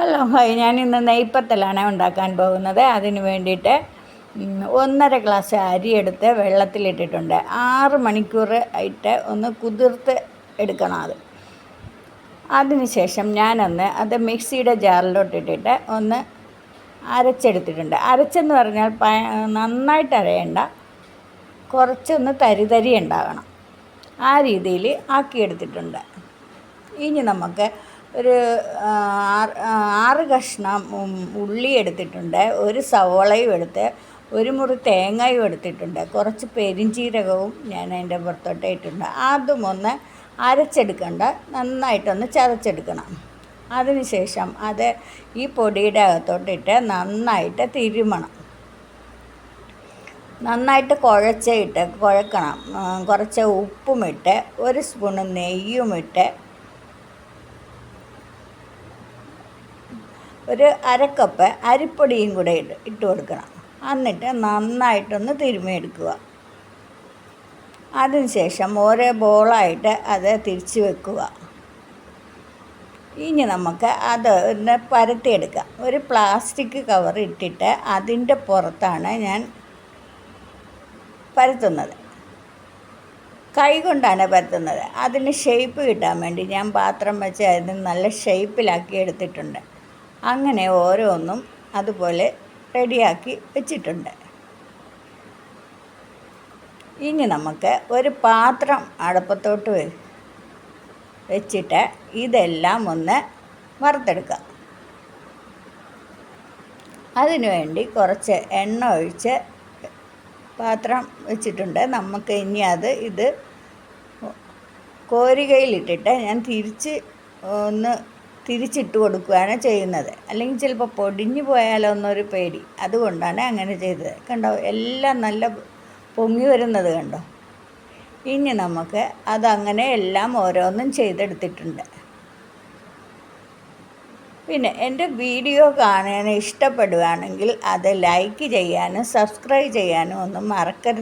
Hello hi ഞാൻ ഇന്ന് നെയ്പ്പത്തലാണ് ഉണ്ടാക്കാൻ പോകുന്നത്. അതിന് വേണ്ടിയിട്ട് ഒന്നര ഗ്ലാസ് അരി എടുത്ത് വെള്ളത്തിലിട്ടിട്ടുണ്ട്. ആറ് മണിക്കൂർ ആയിട്ട് ഒന്ന് കുതിർത്ത് എടുക്കണം അത്. അതിനുശേഷം ഞാനൊന്ന് അത് മിക്സിയുടെ ജാറിലോട്ടിട്ടിട്ട് ഒന്ന് അരച്ചെടുത്തിട്ടുണ്ട്. അരച്ചെന്ന് പറഞ്ഞാൽ പ നന്നായിട്ട് അരയേണ്ട കുറച്ചൊന്ന് തരിതരി തരി ഉണ്ടാകണം. ആ രീതിയിൽ ആക്കിയെടുത്തിട്ടുണ്ട്. ഇനി നമുക്ക് ഒരു ആറ് ആറ് കഷ്ണം ഉള്ളി എടുത്തിട്ടുണ്ട്. ഒരു സവോളയും എടുത്ത് ഒരു മുറി തേങ്ങയും എടുത്തിട്ടുണ്ട്. കുറച്ച് പെരിഞ്ചീരകവും ഞാൻ അതിന്റെ പുറത്തോട്ട് ഇട്ടിട്ടുണ്ട്. അതും ഒന്ന് അരച്ചെടുക്കണ്ട. നന്നായിട്ടൊന്ന് ചതച്ചെടുക്കണം. അതിനുശേഷം അത് ഈ പൊടിയുടെ അകത്തോട്ടിട്ട് നന്നായിട്ട് തിരുമണം. നന്നായിട്ട് കുഴച്ചിട്ട് കുഴക്കണം. കുറച്ച് ഉപ്പുമിട്ട് ഒരു സ്പൂണ് നെയ്യുമിട്ട് ഒരു അരക്കപ്പ് അരിപ്പൊടിയും കൂടെ ഇട്ട് ഇട്ട് കൊടുക്കണം. എന്നിട്ട് നന്നായിട്ടൊന്ന് തിരുമ്മിയെടുക്കുക. അതിനുശേഷം ഓരോ ബോളായിട്ട് അത് തിരിച്ച് വെക്കുക. ഇനി നമുക്ക് അത് ഒന്ന് പരത്തിയെടുക്കാം. ഒരു പ്ലാസ്റ്റിക് കവർ ഇട്ടിട്ട് അതിന്റെ പുറത്താണ് ഞാൻ പരത്തുന്നത്. കൈ കൊണ്ടാണ് പരത്തുന്നത്. അതിന് ഷേപ്പ് കിട്ടാൻ വേണ്ടി ഞാൻ പാത്രം വെച്ച് അതിന് നല്ല ഷേപ്പിലാക്കി എടുത്തിട്ടുണ്ട്. അങ്ങനെ ഓരോന്നും അതുപോലെ റെഡിയാക്കി വെച്ചിട്ടുണ്ട്. ഇനി നമുക്ക് ഒരു പാത്രം അടുപ്പത്തോട്ട് വെച്ചിട്ട് ഇതെല്ലാം ഒന്ന് വറുത്തെടുക്കാം. അതിനുവേണ്ടി കുറച്ച് എണ്ണ ഒഴിച്ച് പാത്രം വെച്ചിട്ടുണ്ട്. നമുക്ക് ഇനി അത് ഇത് കോരികയിലിട്ടിട്ട് ഞാൻ തിരിച്ച് ഒന്ന് തിരിച്ചിട്ട് കൊടുക്കുകയാണ് ചെയ്യുന്നത്. അല്ലെങ്കിൽ ചിലപ്പോൾ പൊടിഞ്ഞു പോയാലോ എന്നൊരു പേടി. അതുകൊണ്ടാണ് അങ്ങനെ ചെയ്തത്. കണ്ടോ? എല്ലാം നല്ല പൊങ്ങി വരുന്നത് കണ്ടോ? ഇനി നമുക്ക് അതങ്ങനെ എല്ലാം ഓരോന്നും ചെയ്തെടുത്തിട്ടുണ്ട്. പിന്നെ എന്റെ വീഡിയോ കാണാൻ ഇഷ്ടപ്പെടുകയാണെങ്കിൽ അത് ലൈക്ക് ചെയ്യാനും സബ്സ്ക്രൈബ് ചെയ്യാനും ഒന്നും മറക്കരുത്.